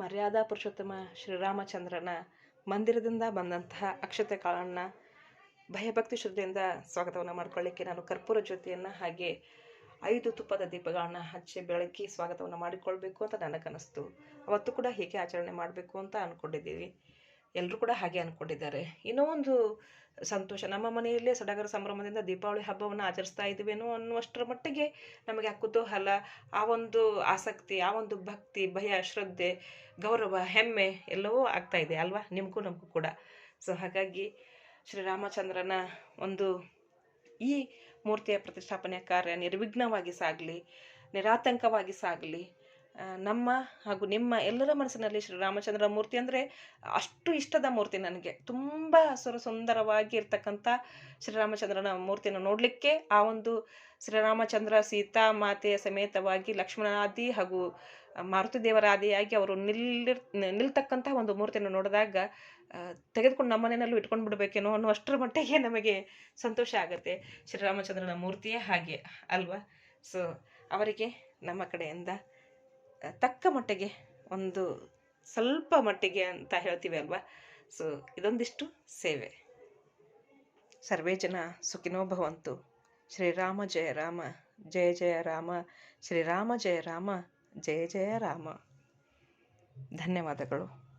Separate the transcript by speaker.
Speaker 1: ಮರ್ಯಾದಾ ಪುರುಷೋತ್ತಮ ಶ್ರೀರಾಮಚಂದ್ರನ ಮಂದಿರದಿಂದ ಬಂದಂತಹ ಅಕ್ಷತೆ ಕಾಳನ್ನ ಭಯಭಕ್ತಿ ಶ್ರದ್ಧೆಯಿಂದ ಸ್ವಾಗತವನ್ನು ಮಾಡಿಕೊಳ್ಳಿಕ್ಕೆ ನಾನು ಕರ್ಪೂರ ಜ್ಯೋತಿಯನ್ನು ಹಾಗೆ ಐದು ತುಪ್ಪದ ದೀಪಗಳನ್ನ ಹಚ್ಚಿ ಬೆಳಕಿ ಸ್ವಾಗತವನ್ನು ಮಾಡಿಕೊಳ್ಬೇಕು ಅಂತ ನನಗನ್ನಿಸ್ತು ಅವತ್ತು ಕೂಡ ಹೀಗೆ ಆಚರಣೆ ಮಾಡಬೇಕು ಅಂತ ಅಂದ್ಕೊಂಡಿದ್ದೀವಿ ಎಲ್ಲರೂ ಕೂಡ ಹಾಗೆ ಅಂದ್ಕೊಂಡಿದ್ದಾರೆ ಇನ್ನೂ ಒಂದು ಸಂತೋಷ. ನಮ್ಮ ಮನೆಯಲ್ಲೇ ಸಡಗರ ಸಂಭ್ರಮದಿಂದ ದೀಪಾವಳಿ ಹಬ್ಬವನ್ನು ಆಚರಿಸ್ತಾ ಇದ್ದೀವೇನೋ ಅನ್ನುವಷ್ಟರ ಮಟ್ಟಿಗೆ ನಮಗೆ ಆ ಕುತೂಹಲ, ಆ ಒಂದು ಆಸಕ್ತಿ, ಆ ಒಂದು ಭಕ್ತಿ, ಭಯ, ಶ್ರದ್ಧೆ, ಗೌರವ, ಹೆಮ್ಮೆ ಎಲ್ಲವೂ ಆಗ್ತಾ ಇದೆ ಅಲ್ವಾ? ನಿಮಗೂ ನಮಗೂ ಕೂಡ. ಸೊ ಹಾಗಾಗಿ ಶ್ರೀರಾಮಚಂದ್ರನ ಒಂದು ಈ ಮೂರ್ತಿಯ ಪ್ರತಿಷ್ಠಾಪನೆಯ ಕಾರ್ಯ ನಿರ್ವಿಘ್ನವಾಗಿ ಸಾಗಲಿ, ನಿರಾತಂಕವಾಗಿ ಸಾಗಲಿ ನಮ್ಮ ಹಾಗೂ ನಿಮ್ಮ ಎಲ್ಲರ ಮನಸ್ಸಿನಲ್ಲಿ ಶ್ರೀರಾಮಚಂದ್ರ ಮೂರ್ತಿ ಅಂದರೆ ಅಷ್ಟು ಇಷ್ಟದ ಮೂರ್ತಿ ನನಗೆ. ತುಂಬ ಸುರ ಸುಂದರವಾಗಿ ಇರ್ತಕ್ಕಂಥ ಶ್ರೀರಾಮಚಂದ್ರನ ಮೂರ್ತಿಯನ್ನು ನೋಡಲಿಕ್ಕೆ ಆ ಒಂದು ಶ್ರೀರಾಮಚಂದ್ರ ಸೀತಾ ಮಾತೆಯ ಸಮೇತವಾಗಿ ಲಕ್ಷ್ಮಣಾದಿ ಹಾಗೂ ಮಾರುತಿ ದೇವರಾದಿಯಾಗಿ ಅವರು ನಿಲ್ಲಿರ್, ನಿಲ್ತಕ್ಕಂಥ ಒಂದು ಮೂರ್ತಿಯನ್ನು ನೋಡಿದಾಗ ತೆಗೆದುಕೊಂಡು ನಮ್ಮ ಮನೆಯಲ್ಲೂ ಇಟ್ಕೊಂಡು ಬಿಡಬೇಕೇನೋ ಅನ್ನೋ ಅಷ್ಟರ ಮಟ್ಟಿಗೆ ನಮಗೆ ಸಂತೋಷ ಆಗುತ್ತೆ. ಶ್ರೀರಾಮಚಂದ್ರನ ಮೂರ್ತಿಯೇ ಹಾಗೆ ಅಲ್ವಾ? ಸೊ ಅವರಿಗೆ ನಮ್ಮ ಕಡೆಯಿಂದ ತಕ್ಕ ಮಟ್ಟಿಗೆ, ಒಂದು ಸ್ವಲ್ಪ ಮಟ್ಟಿಗೆ ಅಂತ ಹೇಳ್ತೀವಿ ಅಲ್ವಾ? ಸೊ ಇದೊಂದಿಷ್ಟು ಸೇವೆ. ಸರ್ವೇ ಜನ ಸುಖಿನೋ ಭವಂತು. ಶ್ರೀರಾಮ ಜಯ ರಾಮ, ಜಯ ಜಯ ರಾಮ. ಶ್ರೀರಾಮ ಜಯ ರಾಮ, ಜಯ ಜಯ ರಾಮ. ಧನ್ಯವಾದಗಳು.